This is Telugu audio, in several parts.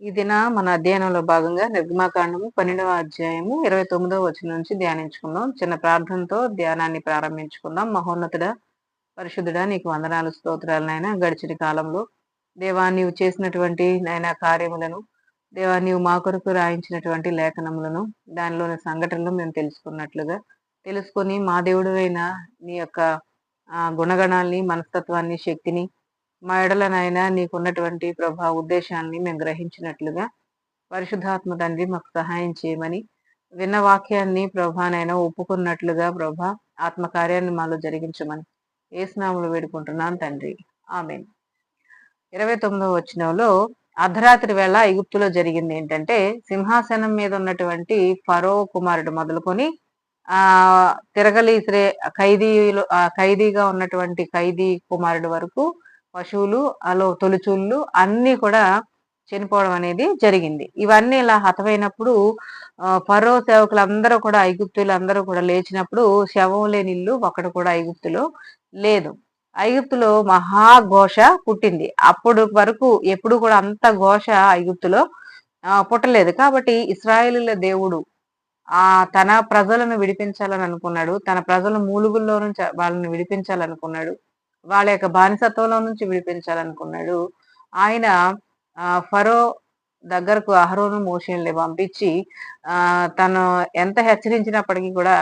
ఈ దిన మన అధ్యయనంలో భాగంగా నిర్గమాకాండము పన్నెండవ అధ్యాయము ఇరవై తొమ్మిదవ వచ్చిన నుంచి ధ్యానించుకుందాం. చిన్న ప్రార్థనతో ధ్యానాన్ని ప్రారంభించుకుందాం. మహోన్నతుడ పరిశుద్ధుడ నీకు వందనాలు స్తోత్రాలనైనా గడిచిన కాలంలో దేవా నీవు చేసినటువంటి నైనా కార్యములను దేవా నీవు మా కొరకు రాయించినటువంటి లేఖనములను దానిలోని సంఘటనలు మేము తెలుసుకున్నట్లుగా తెలుసుకొని మా దేవుడు అయిన నీ యొక్క గుణగణాల్ని మనస్తత్వాన్ని శక్తిని మా ఎడలనైనా నీకున్నటువంటి ప్రభా ఉద్దేశాన్ని మేము గ్రహించినట్లుగా పరిశుద్ధాత్మ తండ్రి మాకు సహాయం చేయమని విన్న వాక్యాన్ని ప్రభానైనా ఒప్పుకున్నట్లుగా ప్రభా ఆత్మకార్యాన్ని మాలో జరిగించమని ఏ స్నాములు వేడుకుంటున్నాను తండ్రి. ఆమె ఇరవై తొమ్మిదవ వచ్చినలో అర్ధరాత్రి వేళ ఐగుప్తులో జరిగింది ఏంటంటే సింహాసనం మీద ఉన్నటువంటి ఫరో కుమారుడు మొదలుకొని ఆ తిరగలి ఖైదీలు ఖైదీగా ఉన్నటువంటి ఖైదీ కుమారుడు వరకు పశువులు అలో తొలిచూళ్ళు అన్ని కూడా చనిపోవడం అనేది జరిగింది. ఇవన్నీ ఇలా హతమైనప్పుడు ఫరో సేవకులు అందరూ కూడా ఐగుప్తులు అందరూ కూడా లేచినప్పుడు శవం లేని ఇల్లు ఒకటి కూడా ఐగుప్తులో లేదు. ఐగుప్తులో మహాఘోష పుట్టింది. అప్పుడు వరకు ఎప్పుడు కూడా అంత ఘోష ఐగుప్తులో పుట్టలేదు. కాబట్టి ఇస్రాయేలుల దేవుడు ఆ తన ప్రజలను విడిపించాలని అనుకున్నాడు. తన ప్రజల మూలుగుల్లో నుంచి వాళ్ళని విడిపించాలనుకున్నాడు. వాళ్ళ యొక్క బానిసత్వంలో నుంచి విడిపించాలనుకున్నాడు. ఆయన ఫరో దగ్గరకు అహరోను మోషన్లు పంపించి తను ఎంత హెచ్చరించినప్పటికీ కూడా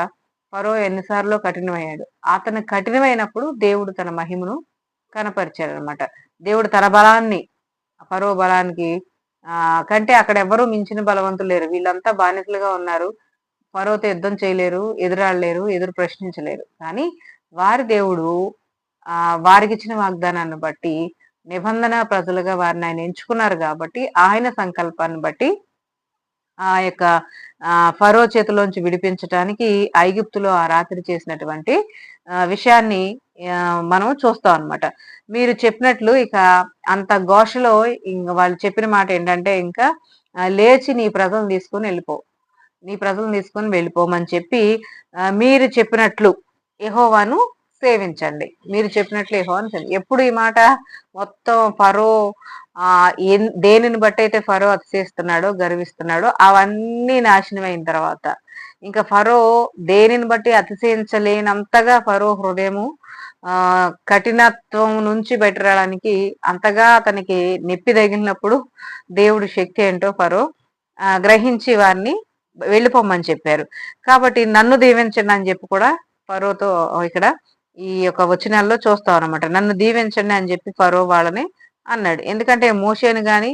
ఫరో ఎన్నిసార్లు కఠినమయ్యాడు. అతను కఠినమైనప్పుడు దేవుడు తన మహిమను కనపరిచాడు అనమాట దేవుడు తన బలాన్ని ఫరో బలానికి కంటే అక్కడ ఎవరు మించిన బలవంతులు లేరు. వీళ్ళంతా బానిసలుగా ఉన్నారు. ఫరోతో యుద్ధం చేయలేరు ఎదురాడలేరు ఎదురు ప్రశ్నించలేరు. కానీ వారి దేవుడు ఆ వారికి ఇచ్చిన వాగ్దానాన్ని బట్టి నిబంధన ప్రజలుగా వారిని ఆయన ఎంచుకున్నారు కాబట్టి ఆయన సంకల్పాన్ని బట్టి ఆ యొక్క ఫరో చేతిలోంచి విడిపించటానికి ఐగుప్తులో ఆ రాత్రి చేసినటువంటి విషయాన్ని మనం చూస్తాం అనమాట మీరు చెప్పినట్లు ఇక అంత ఘోషలో ఇంక వాళ్ళు చెప్పిన మాట ఏంటంటే ఇంకా లేచి నీ ప్రజలను తీసుకొని వెళ్ళిపో. నీ ప్రజలను తీసుకొని వెళ్ళిపోమని చెప్పి మీరు చెప్పినట్లు ఎహోవాను సేవించండి మీరు చెప్పినట్లు యహోవని ఎప్పుడు ఈ మాట మొత్తం ఫరో ఆ దేనిని బట్టి అయితే ఫరో అతిశేస్తున్నాడో గర్విస్తున్నాడో అవన్నీ నాశనం అయిన తర్వాత. ఇంకా ఫరో దేనిని బట్టి అతిశయించలేనంతగా ఫరో హృదయము ఆ కఠినత్వం నుంచి బయటరావడానికి అంతగా అతనికి నెప్పి తగిలినప్పుడు దేవుడు శక్తి ఏంటో ఫరో గ్రహించి వారిని వెళ్ళిపోమని చెప్పారు. కాబట్టి నన్ను దీవించండి అని చెప్పి కూడా ఫరోతో ఇక్కడ ఈ యొక్క వచనాల్లో చూస్తాం అనమాట నన్ను దీవించండి అని చెప్పి ఫరో వాళ్ళని అన్నాడు. ఎందుకంటే మోషేను గాని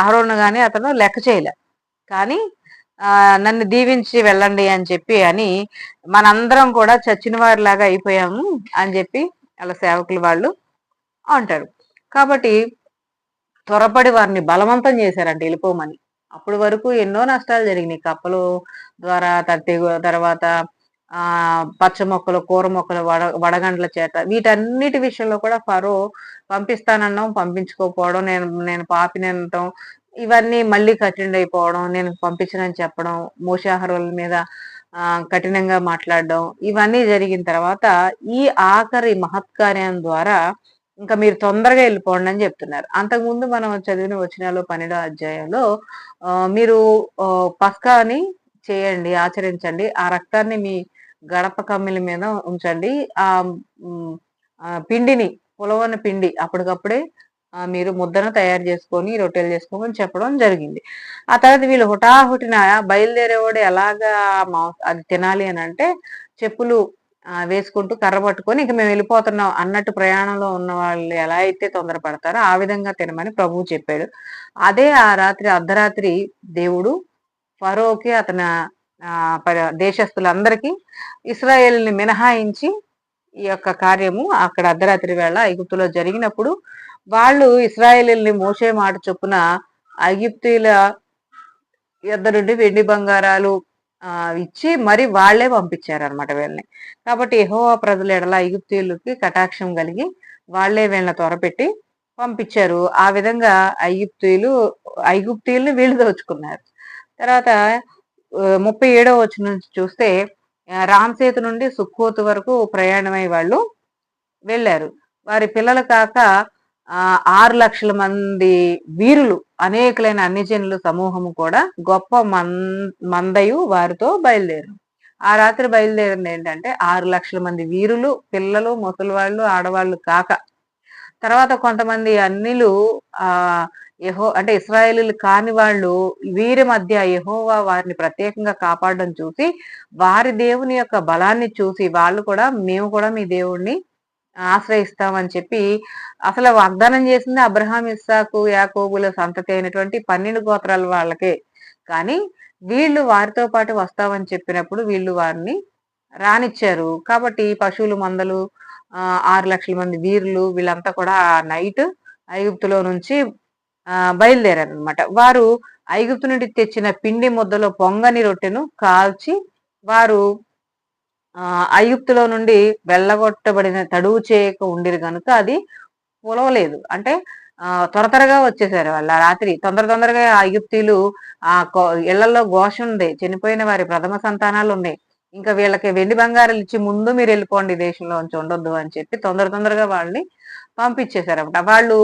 అహరోను గాని అతను లెక్క చేయలే. కానీ నన్ను దీవించి వెళ్ళండి అని చెప్పి అని మనందరం కూడా చచ్చిన వారిలాగా అయిపోయాము అని చెప్పి అలా సేవకులు వాళ్ళు అంటారు. కాబట్టి త్వరపడి వారిని బలవంతం చేశారంట వెళ్ళిపోమని. అప్పటి వరకు ఎన్నో నష్టాలు జరిగినాయి. కప్పలు ద్వారా తర్వాత ఆ పచ్చ మొక్కలు కూర మొక్కలు వడ వడగండ్ల చేత వీటన్నిటి విషయంలో కూడా ఫరో పంపిస్తానన్నాం పంపించుకోకపోవడం నేను నేను పాపినంటాం ఇవన్నీ మళ్ళీ కఠిన అయిపోవడం నేను పంపించనని చెప్పడం మోషాహారుల మీద కఠినంగా మాట్లాడడం ఇవన్నీ జరిగిన తర్వాత ఈ ఆఖరి మహత్కార్యం ద్వారా ఇంకా మీరు తొందరగా వెళ్ళిపోండి అని చెప్తున్నారు. అంతకుముందు మనం చదివిన వచ్చినాలో పన్నెండో అధ్యాయంలో మీరు పస్కాని చేయండి ఆచరించండి ఆ రక్తాన్ని మీ గడప కమ్మిల మీద ఉంచండి. ఆ పిండిని పులవన పిండి అప్పటికప్పుడే మీరు ముద్దను తయారు చేసుకొని రొట్టెలు చేసుకోమని చెప్పడం జరిగింది. ఆ తర్వాత వీళ్ళు హుటాహుటిన బయలుదేరేవాడు ఎలాగా అది తినాలి అని అంటే చెప్పులు వేసుకుంటూ కర్ర పట్టుకొని ఇంక మేము వెళ్ళిపోతున్నాం అన్నట్టు ప్రయాణంలో ఉన్న వాళ్ళు ఎలా అయితే తొందరపడతారో ఆ విధంగా తినమని ప్రభువు చెప్పాడు. అదే ఆ రాత్రి అర్ధరాత్రి దేవుడు ఫరోకి అతని దేశస్తులందరికీ ఇస్రాయేల్ని మినహాయించి ఈ యొక్క కార్యము అక్కడ అర్ధరాత్రి వేళ ఐగుప్తులో జరిగినప్పుడు వాళ్ళు ఇస్రాయేలీల్ని మోసే మాట చొప్పున ఐగుప్తుల ఇద్దరు నుండి వెండి బంగారాలు ఆ ఇచ్చి మరి వాళ్ళే పంపించారనమాట వీళ్ళని. కాబట్టి ఎహోవా ప్రజల ఎడల ఐగుప్తీయులకి కటాక్షం కలిగి వాళ్ళే వీళ్ళని త్వరపెట్టి పంపించారు. ఆ విధంగా ఐగుప్తీయులు ఐగుప్తీయుల్ని వీళ్ళు దోచుకున్నారు. తర్వాత ముప్పై ఏడవ వచ్చిన నుంచి చూస్తే రామ్సేతు నుండి సుక్కోతు వరకు ప్రయాణమై వాళ్ళు వెళ్ళారు. వారి పిల్లలు కాక ఆరు లక్షల మంది వీరులు అనేకులైన అన్నిజనులు సమూహము కూడా గొప్ప మన్ మందయు వారితో బయలుదేరు ఆ రాత్రి బయలుదేరింది ఏంటంటే ఆరు లక్షల మంది వీరులు పిల్లలు ముసలి వాళ్ళు ఆడవాళ్ళు కాక. తర్వాత కొంతమంది అన్నిలు ఆ యహో అంటే ఇస్రాయేలీలు కాని వాళ్ళు వీరి మధ్య యహోవా వారిని ప్రత్యేకంగా కాపాడడం చూసి వారి దేవుని యొక్క బలాన్ని చూసి వాళ్ళు కూడా మేము కూడా మీ దేవుణ్ణి ఆశ్రయిస్తామని చెప్పి అసలు వాగ్దానం చేసింది అబ్రహాం ఇస్సాకు యాకోబుల సంతతి అయినటువంటి పన్నెండు గోత్రాల వాళ్ళకే. కానీ వీళ్ళు వారితో పాటు వస్తామని చెప్పినప్పుడు వీళ్ళు వారిని రానిచ్చారు. కాబట్టి పశువులు మందలు ఆరు లక్షల మంది వీరులు వీళ్ళంతా కూడా నైట్ ఐగుప్తులో నుంచి బయలుదేరారు అనమాట వారు ఐగుప్తు నుండి తెచ్చిన పిండి ముద్దలో పొంగని రొట్టెను కాల్చి వారు ఐగుప్తులో నుండి వెళ్ళగొట్టబడిన తడువు చేయక ఉండిరు కనుక అది పొలవలేదు. అంటే త్వర త్వరగా వచ్చేసారు వాళ్ళ రాత్రి. తొందర తొందరగా ఐగుప్తీలు ఆ ఇళ్ళలో ఘోష ఉంది. చనిపోయిన వారి ప్రథమ సంతానాలు ఉన్నాయి. ఇంకా వీళ్ళకి వెండి బంగారాలు ఇచ్చి ముందు మీరు వెళ్ళిపోండి దేశంలో ఉండొద్దు అని చెప్పి తొందర తొందరగా వాళ్ళని పంపించేశారన్నమాట. వాళ్ళు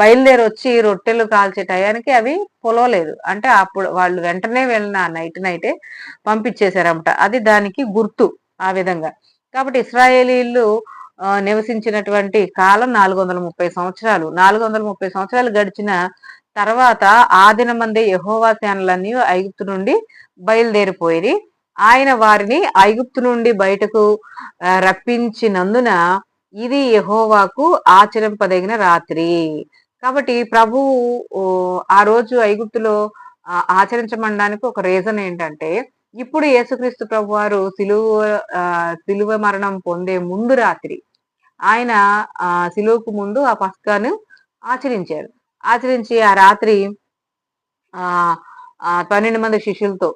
బయలుదేరి వచ్చి రొట్టెలు కాల్చే టయానికి అవి పొలవలేదు. అంటే అప్పుడు వాళ్ళు వెంటనే వెళ్ళిన నైట్ నైటే పంపించేశారన్నమాట. అది దానికి గుర్తు ఆ విధంగా. కాబట్టి ఇస్రాయేలీలు నివసించినటువంటి కాలం నాలుగు వందల ముప్పై సంవత్సరాలు. నాలుగు వందల ముప్పై సంవత్సరాలు గడిచిన తర్వాత ఆ దినమందే యహోవా సేనలన్నీ ఐగుప్తు నుండి బయలుదేరిపోయి ఆయన వారిని ఐగుప్తు నుండి బయటకు రప్పించినందున ఇది యహోవాకు ఆచరింపదగిన రాత్రి. కాబట్టి ప్రభువు ఆ రోజు ఐగుప్తులో ఆచరించమనడానికి ఒక రీజన్ ఏంటంటే ఇప్పుడు యేసుక్రీస్తు ప్రభు వారు సిలువ సిలువ మరణం పొందే ముందు రాత్రి ఆయన ఆ సిలువకు ముందు ఆ పస్కాను ఆచరించారు. ఆచరించి ఆ రాత్రి ఆ పన్నెండు మంది శిష్యులతో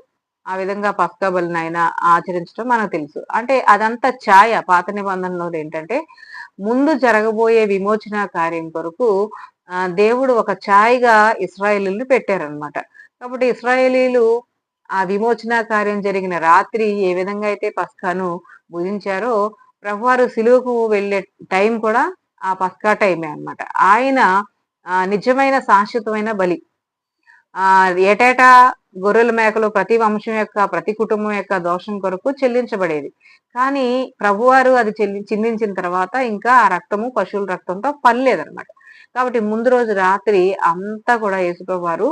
ఆ విధంగా పస్కా ఆయన ఆచరించడం మనకు తెలుసు. అంటే అదంతా ఛాయ పాత నిబంధనలో ఏంటంటే ముందు జరగబోయే విమోచన కార్యం కొరకు దేవుడు ఒక ఛాయగా ఇస్రాయేలీలు పెట్టారనమాట కాబట్టి ఇస్రాయేలీలు ఆ విమోచన కార్యం జరిగిన రాత్రి ఏ విధంగా అయితే పస్కాను భుజించారో ప్రభువారు సిలువకు వెళ్ళే టైం కూడా ఆ పస్కా టైమే అనమాట ఆయన నిజమైన శాశ్వతమైన బలి. ఆ ఏటేటా గొర్రెల మేకలు ప్రతి వంశం యొక్క ప్రతి కుటుంబం యొక్క దోషం కొరకు చెల్లించబడేది. కానీ ప్రభువారు అది చెల్లి చిందించిన తర్వాత ఇంకా ఆ రక్తము పశువుల రక్తంతో పనిలేదనమాట కాబట్టి ముందు రోజు రాత్రి అంతా కూడా యేసుప్రభు వారు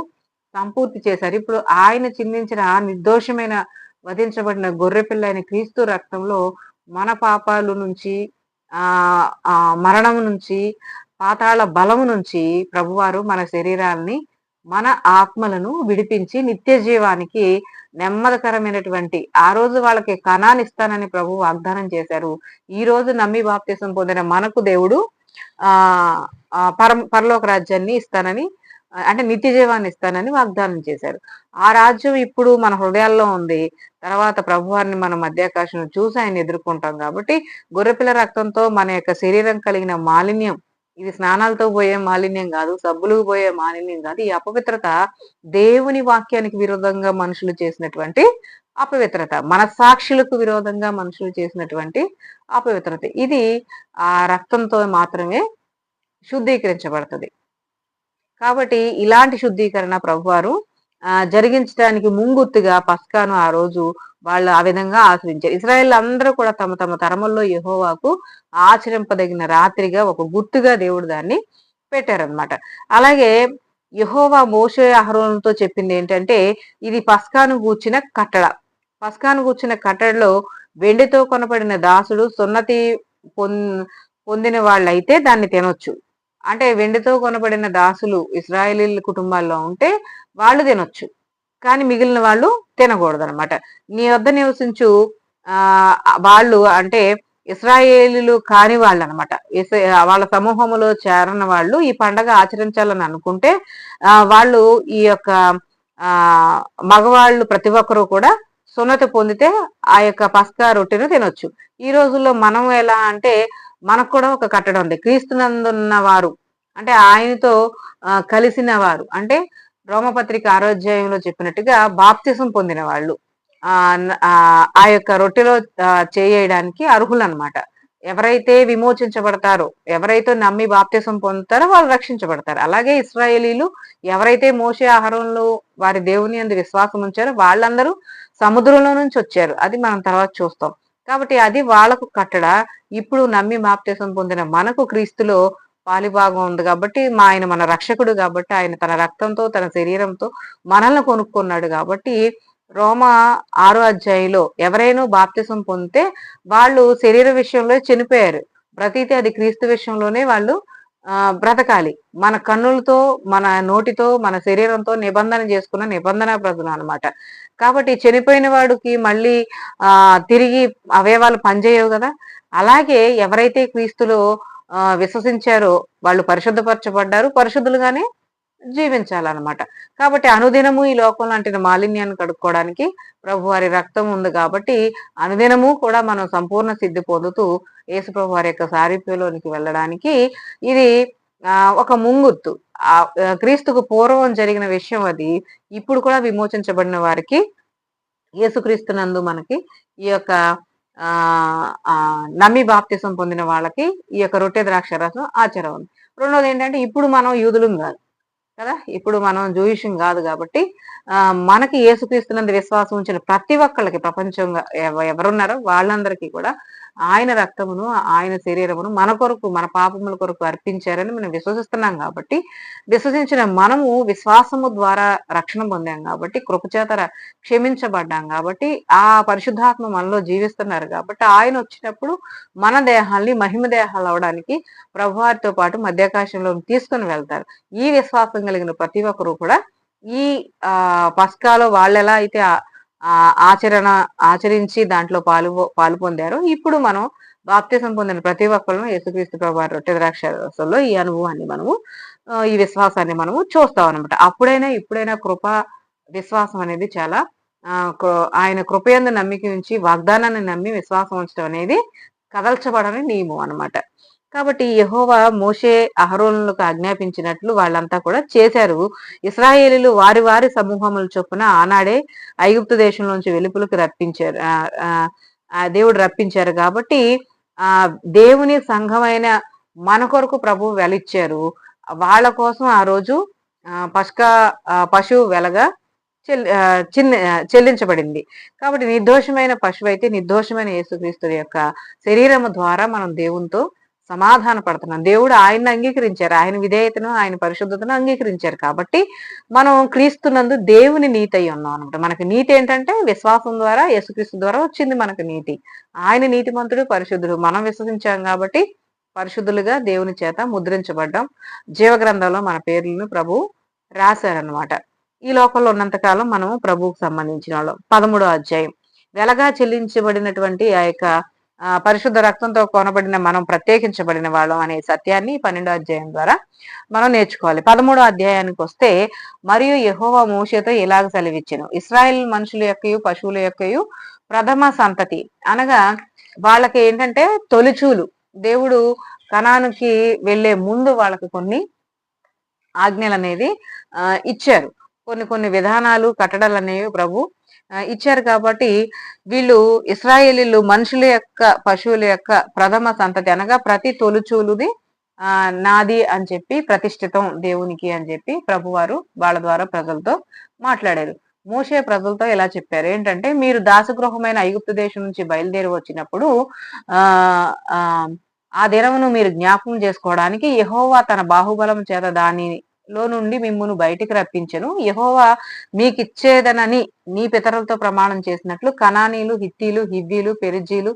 సంపూర్తి చేశారు. ఇప్పుడు ఆయన చిందించిన నిర్దోషమైన వధించబడిన గొర్రె పిల్ల అయిన క్రీస్తు రక్తంలో మన పాపాలు నుంచి ఆ మరణం నుంచి పాతాళ బలము నుంచి ప్రభువారు మన శరీరాల్ని మన ఆత్మలను విడిపించి నిత్య జీవానికి నెమ్మదికరమైనటువంటి ఆ రోజు వాళ్ళకి కణాన్ని ఇస్తానని ప్రభు వాగ్దానం చేశారు. ఈ రోజు నమ్మి బాప్తీసం పొందిన మనకు దేవుడు ఆ పర పరలోక రాజ్యాన్ని ఇస్తానని అంటే నిత్య జీవాన్ని ఇస్తానని వాగ్దానం చేశారు. ఆ రాజ్యం ఇప్పుడు మన హృదయాల్లో ఉంది. తర్వాత ప్రభువారిని మన మధ్యాకాశం చూసి ఆయన ఎదుర్కొంటాం కాబట్టి గొర్రెపిల్ల రక్తంతో మన యొక్క శరీరం కలిగిన మాలిన్యం ఇది స్నానాలతో పోయే మాలిన్యం కాదు సబ్బులకు పోయే మాలిన్యం కాదు. ఈ అపవిత్రత దేవుని వాక్యానికి విరోధంగా మనుషులు చేసినటువంటి అపవిత్రత మన సాక్షులకు విరోధంగా మనుషులు చేసినటువంటి అపవిత్రత. ఇది ఆ రక్తంతో మాత్రమే శుద్ధీకరించబడుతుంది. కాబట్టి ఇలాంటి శుద్ధీకరణ ప్రభువారు జరిగించడానికి ముంగుర్తుగా పస్కాను ఆ రోజు వాళ్ళు ఆ విధంగా ఆచరించారు. ఇస్రాయల్ అందరూ కూడా తమ తమ తరముల్లో యహోవాకు ఆచరింపదగిన రాత్రిగా ఒక గుర్తుగా దేవుడు దాన్ని పెట్టారనమాట అలాగే యహోవా మోషే అహరోన్తో చెప్పింది ఏంటంటే ఇది పస్కాను కూర్చిన కట్టడ. పస్కాను కూర్చిన కట్టడలో వెండితో కొనపడిన దాసుడు సున్నతి పొందిన వాళ్ళైతే దాన్ని తినొచ్చు. అంటే వెండితో కొనబడిన దాసులు ఇస్రాయలీల కుటుంబాల్లో ఉంటే వాళ్ళు తినొచ్చు. కానీ మిగిలిన వాళ్ళు తినకూడదు అనమాట నీ వద్ద నివసించు ఆ వాళ్ళు అంటే ఇస్రాయేలీలు కాని వాళ్ళు అనమాట వాళ్ళ సమూహములో చేరని వాళ్ళు ఈ పండగ ఆచరించాలని అనుకుంటే ఆ వాళ్ళు ఈ యొక్క మగవాళ్ళు ప్రతి ఒక్కరూ కూడా సున్నతి పొందితే ఆ యొక్క పస్కా రొట్టెను తినొచ్చు. ఈ రోజుల్లో మనం ఎలా అంటే మనకు కూడా ఒక కట్టడం ఉంది. క్రీస్తునందున్న వారు అంటే ఆయనతో కలిసిన వారు అంటే రోమపత్రిక ఆరోగ్యంలో చెప్పినట్టుగా బాప్తిసం పొందిన వాళ్ళు. ఆ యొక్క రొట్టెలో చేయడానికి అర్హులు అనమాట ఎవరైతే విమోచించబడతారో ఎవరైతే నమ్మి బాప్తిసం పొందుతారో వాళ్ళు రక్షించబడతారు. అలాగే ఇస్రాయేలీలు ఎవరైతే మోసే ఆహారంలో వారి దేవుని అందు విశ్వాసం ఉంచారో వాళ్ళందరూ సముద్రంలో నుంచి వచ్చారు. అది మనం తర్వాత చూస్తాం. కాబట్టి అది వాళ్ళకు కట్టడ. ఇప్పుడు నమ్మి బాప్తిసం పొందిన మనకు క్రీస్తులో పాలిభాగం ఉంది కాబట్టి మా ఆయన మన రక్షకుడు కాబట్టి ఆయన తన రక్తంతో తన శరీరంతో మనల్ని కొనుక్కున్నాడు కాబట్టి రోమ ఆరో అధ్యాయంలో ఎవరైనా బాప్తిసం పొందితే వాళ్ళు శరీర విషయంలో చనిపోయారు. ప్రతితే అది క్రీస్తు విషయంలోనే వాళ్ళు బ్రతకాలి. మన కన్నులతో మన నోటితో మన శరీరంతో నిబంధన చేసుకున్న నిబంధన ప్రజలు అనమాట కాబట్టి చనిపోయిన వాడికి మళ్ళీ ఆ తిరిగి అవయవాలు పనిచేయవు కదా. అలాగే ఎవరైతే క్రీస్తులో విశ్వసించారో వాళ్ళు పరిశుద్ధపరచబడ్డారు పరిశుద్ధులుగానే జీవించాలన్నమాట. కాబట్టి అనుదినము ఈ లోకం లాంటి మాలిన్యాన్ని కడుక్కోవడానికి ప్రభు వారి రక్తం ఉంది కాబట్టి అనుదినము కూడా మనం సంపూర్ణ సిద్ధి పొందుతూ యేసుప్రభు వారి యొక్క సారూప్యంలోనికి వెళ్ళడానికి ఇది ఒక ముంగుర్తు ఆ క్రీస్తుకు పూర్వం జరిగిన విషయం అది. ఇప్పుడు కూడా విమోచించబడిన వారికి యేసుక్రీస్తునందు మనకి ఈ యొక్క నమ్మి బాప్తిసం పొందిన వాళ్ళకి ఈ యొక్క రొట్టె ద్రాక్ష రసం ఆచారం రెండోది ఏంటంటే ఇప్పుడు మనం యూదులం కాదు కదా? ఇప్పుడు మనం జూయిషం కాదు కాబట్టి ఆ మనకి ఏసుక్రీస్తునందు విశ్వాసం ఉంచిన ప్రతి ఒక్కళ్ళకి ప్రపంచంగా ఎవరున్నారో వాళ్ళందరికీ కూడా ఆయన రక్తమును ఆయన శరీరమును మన కొరకు మన పాపముల కొరకు అర్పించారని మనం విశ్వసిస్తున్నాం కాబట్టి విశ్వసించిన మనము విశ్వాసము ద్వారా రక్షణ పొందాం కాబట్టి కృపచేత క్షమించబడ్డాం కాబట్టి ఆ పరిశుద్ధాత్మ మనలో జీవిస్తున్నారు కాబట్టి ఆయన వచ్చినప్పుడు మన దేహాల్ని మహిమ దేహాలు అవడానికి ప్రభువారితో పాటు మధ్యాకాశంలో తీసుకుని వెళ్తారు. ఈ విశ్వాసం కలిగిన ప్రతి ఒక్కరు కూడా ఈ ఆ పస్కాలో వాళ్ళు ఎలా అయితే ఆచరణ ఆచరించి దాంట్లో పాలు పాలు పొందారు. ఇప్పుడు మనం బాప్తిసం పొందిన ప్రతి ఒక్కరు యేసుక్రీస్తు ప్రభు రొట్టె ద్రాక్షలో ఈ అనుభవాన్ని మనము ఈ విశ్వాసాన్ని మనము చూస్తాం అనమాట అప్పుడైనా ఇప్పుడైనా కృప విశ్వాసం అనేది చాలా ఆయన కృపయందు నమ్మిక ఉంచి వాగ్దానాన్ని నమ్మి విశ్వాసం ఉంచడం అనేది కదల్చబడని నియమం అనమాట కాబట్టి యహోవా మోషే అహరోనులకు ఆజ్ఞాపించినట్లు వాళ్ళంతా కూడా చేశారు. ఇస్రాయేలీలు వారి వారి సమూహముల చొప్పున ఆనాడే ఐగుప్తు దేశంలోంచి వెలుపులకు రప్పించారు. దేవుడు రప్పించారు కాబట్టి ఆ దేవుని సంఘమైన మన కొరకు ప్రభు వెలిచ్చారు. వాళ్ళ కోసం ఆ రోజు పశుక పశువు వెలగా చిన్న చెల్లించబడింది. కాబట్టి నిర్దోషమైన పశువు అయితే నిర్దోషమైన యేసుక్రీస్తు యొక్క శరీరము ద్వారా మనం దేవునితో సమాధాన పడుతున్నాం దేవుడు ఆయన్ని అంగీకరించారు. ఆయన విధేయతను ఆయన పరిశుద్ధతను అంగీకరించారు కాబట్టి మనం క్రీస్తునందు దేవుని నీతి అయి ఉన్నాం అనమాట మనకి నీతి ఏంటంటే విశ్వాసం ద్వారా యేసుక్రీస్తు ద్వారా వచ్చింది మనకు నీతి. ఆయన నీతిమంతుడు పరిశుద్ధుడు. మనం విశ్వసించాం కాబట్టి పరిశుద్ధులుగా దేవుని చేత ముద్రించబడ్డం. జీవగ్రంథంలో మన పేర్లను ప్రభు రాశారనమాట ఈ లోకంలో ఉన్నంతకాలం మనము ప్రభువుకు సంబంధించిన వాళ్ళం. పదమూడో అధ్యాయం. వెలగా చెల్లించబడినటువంటి ఆ యొక్క పరిశుద్ధ రక్తంతో కొనబడిన మనం ప్రత్యేకించబడిన వాళ్ళం అనే సత్యాన్ని పన్నెండో అధ్యాయం ద్వారా మనం నేర్చుకోవాలి. పదమూడో అధ్యాయానికి వస్తే మరియు యహోవా మూషతో ఇలాగ సెలవిచ్చాను. ఇస్రాయల్ మనుషుల యొక్కయు పశువుల యొక్కయు ప్రథమ సంతతి. అనగా వాళ్ళకి ఏంటంటే తొలిచూలు. దేవుడు కణానికి వెళ్ళే ముందు వాళ్ళకి కొన్ని ఆజ్ఞలు అనేది ఇచ్చారు. కొన్ని కొన్ని విధానాలు కట్టడాలు అనేవి ప్రభు ఇచ్చారు కాబట్టి వీళ్ళు ఇస్రాయేలీలు మనుషుల యొక్క పశువుల యొక్క ప్రథమ సంతతి అనగా ప్రతి తొలుచూలుది నాది అని చెప్పి ప్రతిష్ఠితం దేవునికి అని చెప్పి ప్రభువారు వాళ్ళ ద్వారా ప్రజలతో మాట్లాడారు. మోసే ప్రజలతో ఎలా చెప్పారు? ఏంటంటే మీరు దాసగృహమైన ఐగుప్తు దేశం నుంచి బయలుదేరి వచ్చినప్పుడు ఆ ఆ దినమును మీరు జ్ఞాపకం చేసుకోవడానికి యహోవా తన బాహుబలం చేత దాని లో నుండి మిమ్మును బయటికి రప్పించను. యహోవా మీకిచ్చేదనని నీ పితరులతో ప్రమాణం చేసినట్లు కణానీలు హిత్తీలు హివ్వీలు పెరిజీలు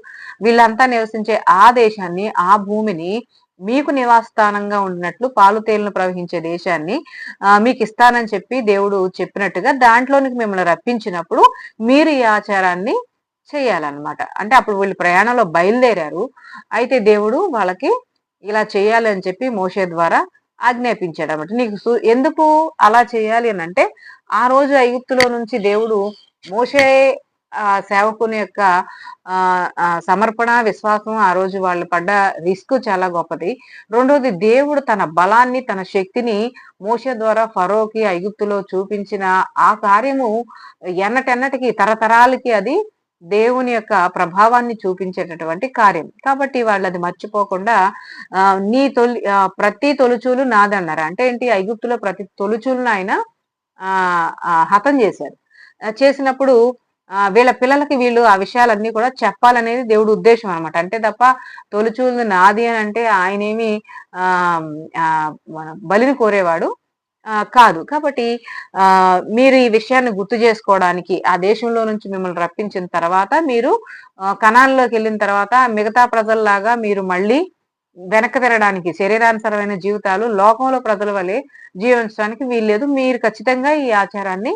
వీళ్ళంతా నివసించే ఆ దేశాన్ని ఆ భూమిని మీకు నివాసస్థానంగా ఉండినట్లు పాలు తేలిన ప్రవహించే దేశాన్ని మీకు ఇస్తానని చెప్పి దేవుడు చెప్పినట్టుగా దాంట్లోనికి మిమ్మల్ని రప్పించినప్పుడు మీరు ఈ ఆచారాన్ని చేయాలన్నమాట. అంటే అప్పుడు వీళ్ళు ప్రయాణంలో బయలుదేరారు. అయితే దేవుడు వాళ్ళకి ఇలా చేయాలి అని చెప్పి మోసే ద్వారా ఆజ్ఞాపించాడు అనమాట నీకు ఎందుకు అలా చేయాలి అని అంటే ఆ రోజు ఐగుప్తులో నుంచి దేవుడు మోసే సేవకుని యొక్క సమర్పణ విశ్వాసం ఆ రోజు వాళ్ళు పడ్డ రిస్క్ చాలా గొప్పది. రెండోది దేవుడు తన బలాన్ని తన శక్తిని మోస ద్వారా ఫరోకి ఐగుప్తులో చూపించిన ఆ కార్యము ఎన్నటెన్నటికి తరతరాలకి అది దేవుని యొక్క ప్రభావాన్ని చూపించేటటువంటి కార్యం. కాబట్టి వాళ్ళు అది మర్చిపోకుండా నీ తొలి ప్రతి తొలుచూలు నాదన్నారు. అంటే ఏంటి? ఐగుప్తులో ప్రతి తొలుచూలను ఆయన హతం చేశారు. చేసినప్పుడు వీళ్ళ పిల్లలకి వీళ్ళు ఆ విషయాలన్నీ కూడా చెప్పాలనేది దేవుడు ఉద్దేశం అనమాట అంటే తప్ప తొలిచూలు నాది అని అంటే ఆయనేమి ఆ బలిని కోరేవాడు కాదు. కాబట్టి ఆ మీరు ఈ విషయాన్ని గుర్తు చేసుకోవడానికి ఆ దేశంలో నుంచి మిమ్మల్ని రప్పించిన తర్వాత మీరు కణాల్లోకి వెళ్ళిన తర్వాత మిగతా ప్రజల్లాగా మీరు మళ్ళీ వెనక్కి తిరగడానికి శరీరానుసరమైన జీవితాలు లోకంలో ప్రజల వలె జీవించడానికి వీల్లేదు. మీరు ఖచ్చితంగా ఈ ఆచారాన్ని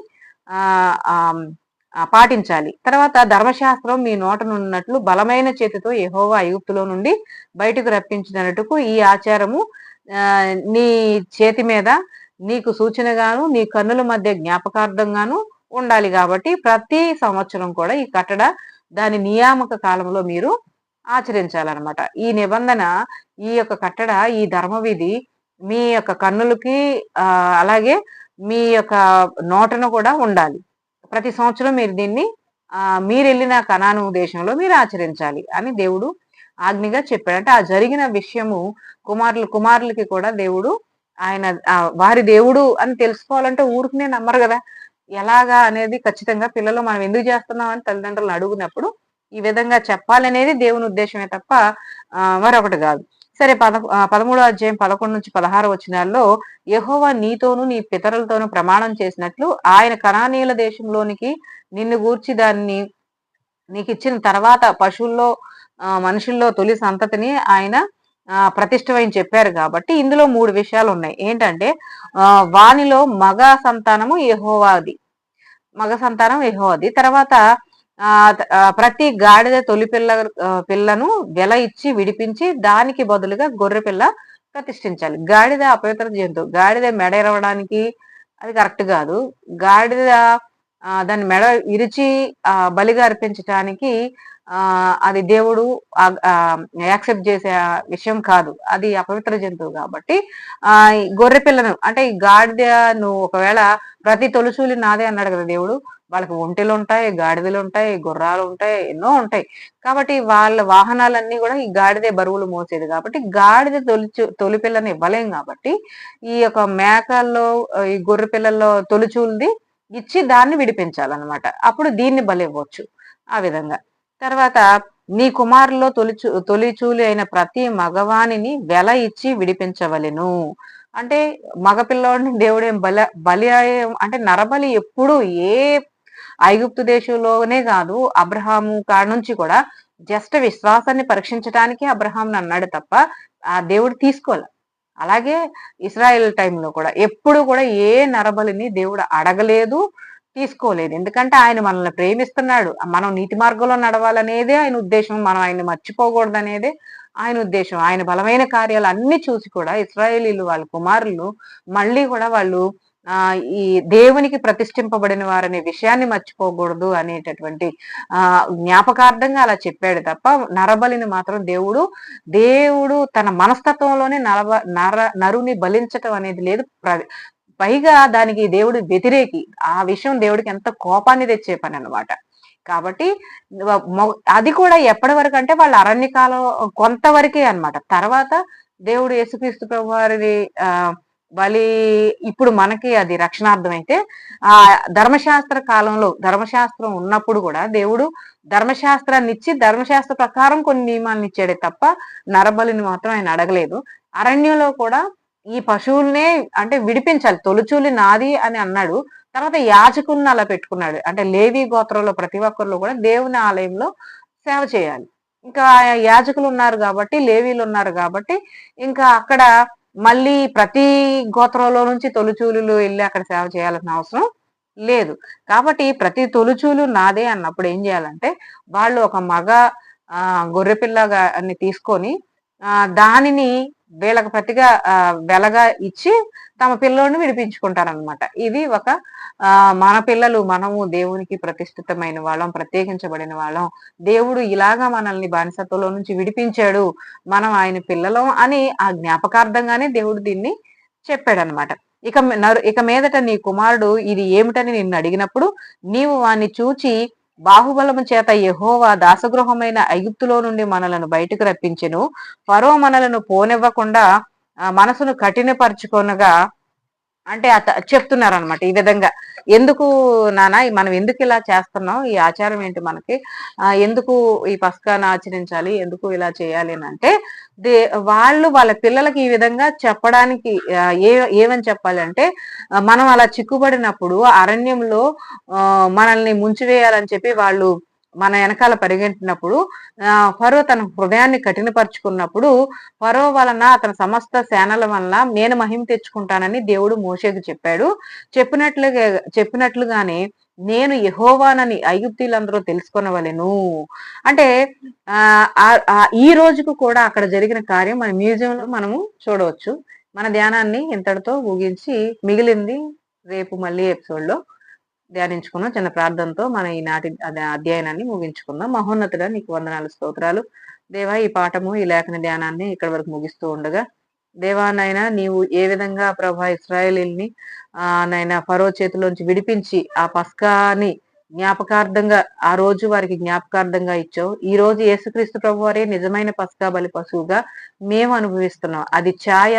ఆ పాటించాలి. తర్వాత ధర్మశాస్త్రం మీ నోటనున్నట్లు బలమైన చేతితో ఎహోవా అయుక్తులో నుండి బయటకు రప్పించినట్టుకు ఈ ఆచారము నీ చేతి మీద నీకు సూచనగాను నీ కన్నుల మధ్య జ్ఞాపకార్థంగాను ఉండాలి కాబట్టి ప్రతి సంవత్సరం కూడా ఈ కట్టడ దాని నియామక కాలంలో మీరు ఆచరించాలన్నమాట. ఈ నిబంధన ఈ యొక్క కట్టడ ఈ ధర్మవిధి మీ యొక్క కన్నులకి అలాగే మీ యొక్క నోటను కూడా ఉండాలి. ప్రతి సంవత్సరం మీరు దీన్ని మీరు వెళ్ళిన కణాను దేశంలో మీరు ఆచరించాలి అని దేవుడు ఆజ్ఞగా చెప్పాడు అంటే ఆ జరిగిన విషయము కుమారులు కుమారులకి కూడా దేవుడు ఆయన వారి దేవుడు అని తెలుసుకోవాలంటే ఊరికినే నమ్మరు కదా. ఎలాగా అనేది ఖచ్చితంగా పిల్లలు మనం ఎందుకు చేస్తున్నాం అని తల్లిదండ్రులను అడుగునప్పుడు ఈ విధంగా చెప్పాలనేది దేవుని ఉద్దేశమే తప్ప మరొకటి కాదు. సరే పద పదమూడో అధ్యాయం పదకొండు నుంచి పదహారు వచ్చినాల్లో యహోవా నీతోనూ నీ పితరులతోనూ ప్రమాణం చేసినట్లు ఆయన కణానీయుల దేశంలోనికి నిన్ను గూర్చి దాన్ని నీకు ఇచ్చిన తర్వాత పశువుల్లో మనుషుల్లో తొలి సంతతిని ఆయన ప్రతిష్టమని చెప్పారు కాబట్టి ఇందులో మూడు విషయాలు ఉన్నాయి ఏంటంటే వానిలో మగ సంతానము యహోవాది. మగ సంతానం యహోవాది. తర్వాత ప్రతి గాడిద తొలి పిల్ల పిల్లను వెల ఇచ్చి విడిపించి దానికి బదులుగా గొర్రె పిల్ల ప్రతిష్ఠించాలి. గాడిద అపవిత్ర జంతువు. గాడిద మెడ ఇరవడానికి అది కరెక్ట్ కాదు. గాడిద దాన్ని మెడ ఇరిచి బలిగా అర్పించటానికి అది దేవుడు యాక్సెప్ట్ చేసే విషయం కాదు. అది అపవిత్ర జంతువు కాబట్టి ఆ గొర్రె పిల్లను అంటే ఈ గాడిద నువ్వు ఒకవేళ ప్రతి తొలుసూలి నాదే అన్నాడు కదా దేవుడు వాళ్ళకి ఒంటెలు ఉంటాయి గాడిదలు ఉంటాయి గుర్రాలు ఉంటాయి ఎన్నో ఉంటాయి. కాబట్టి వాళ్ళ వాహనాలన్నీ కూడా ఈ గాడిదే బరువులు మోసేది కాబట్టి గాడిద తొలిచు తొలి పిల్లని ఇవ్వలేం కాబట్టి ఈ యొక్క మేకల్లో ఈ గొర్రె పిల్లల్లో తొలిచూలది ఇచ్చి దాన్ని విడిపించాలన్నమాట. అప్పుడు దీన్ని బలివ్వచ్చు ఆ విధంగా. తర్వాత నీ కుమారులో తొలిచు తొలిచూలి అయిన ప్రతి మగవాణిని వెల ఇచ్చి విడిపించవలెను. అంటే మగపిల్లవాడిని దేవుడేం బల బలి అంటే నరబలి ఎప్పుడు ఏ ఐగుప్తు దేశంలోనే కాదు అబ్రహాము కాడ నుంచి కూడా జస్ట్ విశ్వాసాన్ని పరీక్షించడానికి అబ్రహాం అన్నాడు తప్ప ఆ దేవుడు తీసుకోలే. అలాగే ఇస్రాయెల్ టైంలో కూడా ఎప్పుడు కూడా ఏ నరబలిని దేవుడు అడగలేదు తీసుకోలేదు. ఎందుకంటే ఆయన మనల్ని ప్రేమిస్తున్నాడు. మనం నీతి మార్గంలో నడవాలనేదే ఆయన ఉద్దేశం. మనం ఆయన్ని మర్చిపోకూడదు అనేదే ఆయన ఉద్దేశం. ఆయన బలమైన కార్యాలు అన్ని చూసి కూడా ఇస్రాయేలీలు వాళ్ళ కుమారులు మళ్ళీ కూడా వాళ్ళు ఆ ఈ దేవునికి ప్రతిష్ఠింపబడిన వారనే విషయాన్ని మర్చిపోకూడదు అనేటటువంటి ఆ జ్ఞాపకార్థంగా అలా చెప్పాడు తప్ప నరబలిని మాత్రం దేవుడు దేవుడు తన మనస్తత్వంలోనే నరబ నర నరుని బలించటం అనేది లేదు. పైగా దానికి దేవుడు వ్యతిరేకి ఆ విషయం దేవుడికి ఎంత కోపాన్ని తెచ్చే పని అనమాట కాబట్టి అది కూడా ఎప్పటి వరకు అంటే వాళ్ళ అరణ్యకాలం కొంతవరకే అనమాట తర్వాత దేవుడు యేసుక్రీస్తు ప్రభు వారిని ఆ బలి ఇప్పుడు మనకి అది రక్షణార్థం అయితే ఆ ధర్మశాస్త్ర కాలంలో ధర్మశాస్త్రం ఉన్నప్పుడు కూడా దేవుడు ధర్మశాస్త్రాన్ని ఇచ్చి ధర్మశాస్త్ర ప్రకారం కొన్ని నియమాలను ఇచ్చాడే తప్ప నరబలిని మాత్రం ఆయన అడగలేదు. అరణ్యంలో కూడా ఈ పశువుల్నే అంటే విడిపించాలి. తొలుచూలి నాది అని అన్నాడు. తర్వాత యాజకుల్ని అలా పెట్టుకున్నాడు. అంటే లేవి గోత్రంలో ప్రతి ఒక్కరిలో కూడా దేవుని ఆలయంలో సేవ చేయాలి. ఇంకా యాజకులు ఉన్నారు కాబట్టి లేవీలు ఉన్నారు కాబట్టి ఇంకా అక్కడ మళ్ళీ ప్రతి గోత్రంలో నుంచి తొలుచూలు వెళ్ళి అక్కడ సేవ చేయాల్సిన అవసరం లేదు. కాబట్టి ప్రతి తొలుచూలు నాదే అన్నప్పుడు ఏం చేయాలంటే వాళ్ళు ఒక మగ గొర్రెపిల్లగా అన్ని తీసుకొని దానిని వీళ్ళకి ప్రతిగా వెలగా ఇచ్చి తమ పిల్లల్ని విడిపించుకుంటారనమాట ఇది ఒక మన పిల్లలు మనము దేవునికి ప్రతిష్ఠితమైన వాళ్ళం ప్రత్యేకించబడిన వాళ్ళం. దేవుడు ఇలాగా మనల్ని బానిసత్వంలో నుంచి విడిపించాడు మనం ఆయన పిల్లలం అని ఆ జ్ఞాపకార్థంగానే దేవుడు దీన్ని చెప్పాడనమాట ఇక ఇక మీదట నీ కుమారుడు ఇది ఏమిటని నిన్ను అడిగినప్పుడు నీవు వాణ్ణి చూచి బాహుబలము చేత యహోవా దాసగృహమైన ఐగుప్తులో నుండి మనలను బయటకు రప్పించెను. ఫరో మనలను పోనివ్వకుండా మనసును కఠినపరుచుకొనగా అంటే అత చెప్తున్నారు అనమాట ఈ విధంగా. ఎందుకు నానా మనం ఎందుకు ఇలా చేస్తున్నాం? ఈ ఆచారం ఏంటి మనకి? ఎందుకు ఈ పస్కాను ఆచరించాలి? ఎందుకు ఇలా చేయాలి అని అంటే దే వాళ్ళు వాళ్ళ పిల్లలకి ఈ విధంగా చెప్పడానికి ఏ ఏమని చెప్పాలి అంటే మనం అలా చిక్కుబడినప్పుడు అరణ్యంలో మనల్ని ముంచివేయాలని చెప్పి వాళ్ళు మన వెనకాల పరిగెట్టినప్పుడు ఫరో తన హృదయాన్ని కఠినపరుచుకున్నప్పుడు ఫరో వలన అతని సమస్త సేనల వలన నేను మహిమ తెచ్చుకుంటానని దేవుడు మోషేకి చెప్పాడు. చెప్పినట్లుగా చెప్పినట్లుగానే నేను యహోవానని ఐగుప్తీలందరూ తెలుసుకునవలెను. అంటే ఆ ఈ రోజుకు కూడా అక్కడ జరిగిన కార్యం మన మ్యూజియంలో మనము చూడవచ్చు. మన ధ్యానాన్ని ఇంతటితో ముగించి మిగిలింది రేపు మళ్ళీ ఎపిసోడ్లో ధ్యానించుకున్నాం. చిన్న ప్రార్థనతో మన ఈనాటి అధ్యయనాన్ని ముగించుకుందాం. మహోన్నతుడ నీకు వందనాలు స్తోత్రాలు. దేవా ఈ పాఠము ఈ లేఖన ధ్యానాన్ని ఇక్కడ వరకు ముగిస్తూ ఉండగా దేవానైనా నీవు ఏ విధంగా ప్రభా ఇస్రాయలీల్ని ఆ నైనా ఫరో చేతిలోంచి విడిపించి ఆ పస్కాని జ్ఞాపకార్థంగా ఆ రోజు వారికి జ్ఞాపకార్థంగా ఇచ్చావు. ఈ రోజు యేసుక్రీస్తు ప్రభు వారే నిజమైన పస్కా బలి పశువుగా మేము అనుభవిస్తున్నాం. అది ఛాయ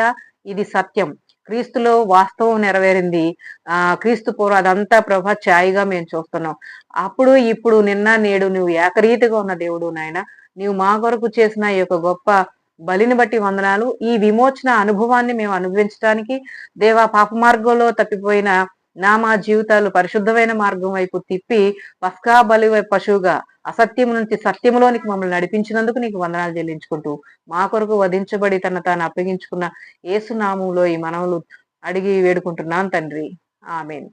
ఇది సత్యం. క్రీస్తులో వాస్తవం నెరవేరింది. ఆ క్రీస్తు పూర్వ అదంతా ప్రభా ఛాయిగా మేము చూస్తున్నాం. అప్పుడు ఇప్పుడు నిన్న నేడు నువ్వు ఏకరీతిగా ఉన్న దేవుడు నాయన. నీవు మా కొరకు చేసిన ఈ యొక్క గొప్ప బలిని బట్టి వందనాలు. ఈ విమోచన అనుభవాన్ని మేము అనుభవించడానికి దేవా పాప మార్గంలో తప్పిపోయిన నా మా జీవితాలు పరిశుద్ధమైన మార్గం వైపు తిప్పి పస్కా బలి పశువుగా అసత్యం నుంచి సత్యములోనికి మమ్మల్ని నడిపించినందుకు నీకు వందనాలు చెల్లించుకుంటూ మా కొరకు వధించబడి తన తాను అప్పగించుకున్న ఏసునామంలో ఈ మనవులు అడిగి వేడుకుంటున్నాను తండ్రి. ఆమెను.